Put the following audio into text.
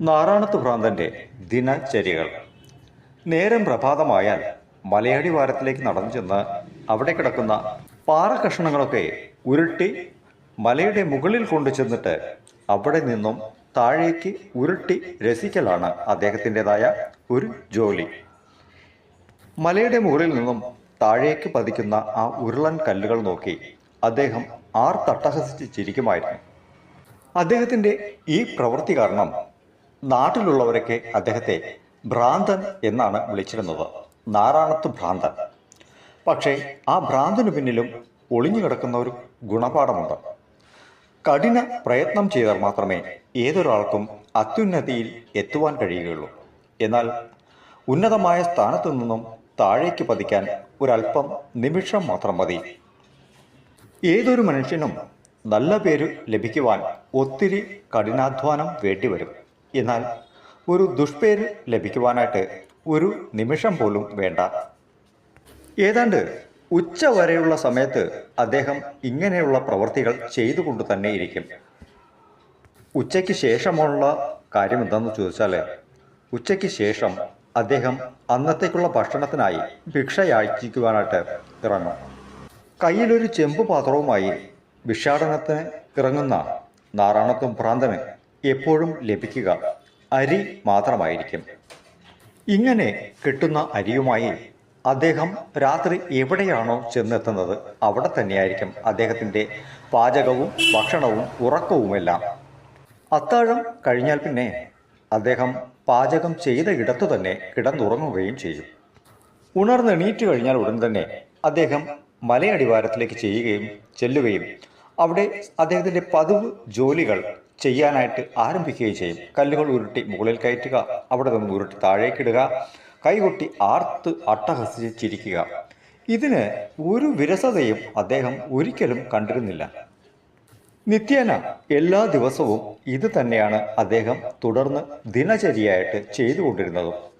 നാറാണത്ത് ഭ്രാന്തന്റെ ദിനചര്യകൾ. നേരം പ്രഭാതമായാൽ മലയാടി വാരത്തിലേക്ക് നടന്നു ചെന്ന് അവിടെ കിടക്കുന്ന പാറ കഷ്ണങ്ങളൊക്കെ ഉരുട്ടി മലയുടെ മുകളിൽ കൊണ്ടു ചെന്നിട്ട് അവിടെ നിന്നും താഴേക്ക് ഉരുട്ടി രസിക്കലാണ് അദ്ദേഹത്തിന്റെതായ ഒരു ജോലി. മലയുടെ മുകളിൽ നിന്നും താഴേക്ക് പതിക്കുന്ന ആ ഉരുളൻ കല്ലുകൾ നോക്കി അദ്ദേഹം ആർ തട്ടഹസിച്ച് ചിരിക്കുമായിരുന്നു. അദ്ദേഹത്തിന്റെ ഈ പ്രവൃത്തി കാരണം നാട്ടിലുള്ളവരൊക്കെ അദ്ദേഹത്തെ ഭ്രാന്തൻ എന്നാണ് വിളിച്ചിരുന്നത്. നാറാണത്ത് ഭ്രാന്തൻ. പക്ഷേ ആ ഭ്രാന്തനു പിന്നിലും ഒളിഞ്ഞു കിടക്കുന്ന ഒരു ഗുണപാഠമുണ്ട്. കഠിന പ്രയത്നം ചെയ്താൽ മാത്രമേ ഏതൊരാൾക്കും അത്യുന്നതിയിൽ എത്തുവാൻ കഴിയുകയുള്ളൂ. എന്നാൽ ഉന്നതമായ സ്ഥാനത്തു നിന്നും താഴേക്ക് പതിക്കാൻ ഒരല്പം നിമിഷം മാത്രം മതി. ഏതൊരു മനുഷ്യനും നല്ല പേര് ലഭിക്കുവാൻ ഒത്തിരി കഠിനാധ്വാനം വേണ്ടിവരും. എന്നാൽ ഒരു ദുഷ്പേര് ലഭിക്കുവാനായിട്ട് ഒരു നിമിഷം പോലും വേണ്ട. ഏതാണ്ട് ഉച്ച വരെയുള്ള സമയത്ത് അദ്ദേഹം ഇങ്ങനെയുള്ള പ്രവൃത്തികൾ ചെയ്തുകൊണ്ട് തന്നെ ഇരിക്കും. ഉച്ചയ്ക്ക് ശേഷമുള്ള കാര്യം എന്താണെന്ന് ചോദിച്ചാൽ ഉച്ചയ്ക്ക് ശേഷം അദ്ദേഹം അന്നത്തേക്കുള്ള ഭക്ഷണത്തിനായി ഭിക്ഷ യാചിക്കുവാനായിട്ട് ഇറങ്ങും. കയ്യിലൊരു ചെമ്പ് പാത്രവുമായി ഭിക്ഷാടനത്തിന് ഇറങ്ങുന്ന നാറാണത്തും ഭ്രാന്തന് എപ്പോഴും ലഭിക്കുക. അരി മാത്രമായിരിക്കും. ഇങ്ങനെ കിട്ടുന്ന അരിയുമായി അദ്ദേഹം രാത്രി എവിടെയാണോ ചെന്നെത്തുന്നത് അവിടെ തന്നെയായിരിക്കും അദ്ദേഹത്തിന്റെ പാചകവും ഭക്ഷണവും ഉറക്കവുമെല്ലാം. അത്താഴം കഴിഞ്ഞാൽ പിന്നെ അദ്ദേഹം പാചകം ചെയ്ത ഇടത്തു തന്നെ കിടന്നുറങ്ങുകയും ചെയ്യും. ഉണർന്നെണീറ്റ് കഴിഞ്ഞാൽ ഉടൻ തന്നെ അദ്ദേഹം മലയടിവാരത്തിലേക്ക് ചെയ്യുകയും ചെല്ലുകയും അവിടെ അദ്ദേഹത്തിന്റെ പതിവ് ജോലികൾ ചെയ്യാനായിട്ട് ആരംഭിക്കുകയും ചെയ്യും. കല്ലുകൾ ഉരുട്ടി മുകളിൽ കയറ്റുക അവിടെ നിന്ന് ഉരുട്ടി താഴേക്കിടുക കൈകൊട്ടി ആർത്ത് അട്ടഹസിച്ചിരിക്കുക. ഇതിന് ഒരു വിരസതയും അദ്ദേഹം ഒരിക്കലും കണ്ടിരുന്നില്ല. നിത്യേന എല്ലാ ദിവസവും ഇത് തന്നെയാണ് അദ്ദേഹം തുടർന്ന് ദിനചര്യയായിട്ട് ചെയ്തുകൊണ്ടിരുന്നതും.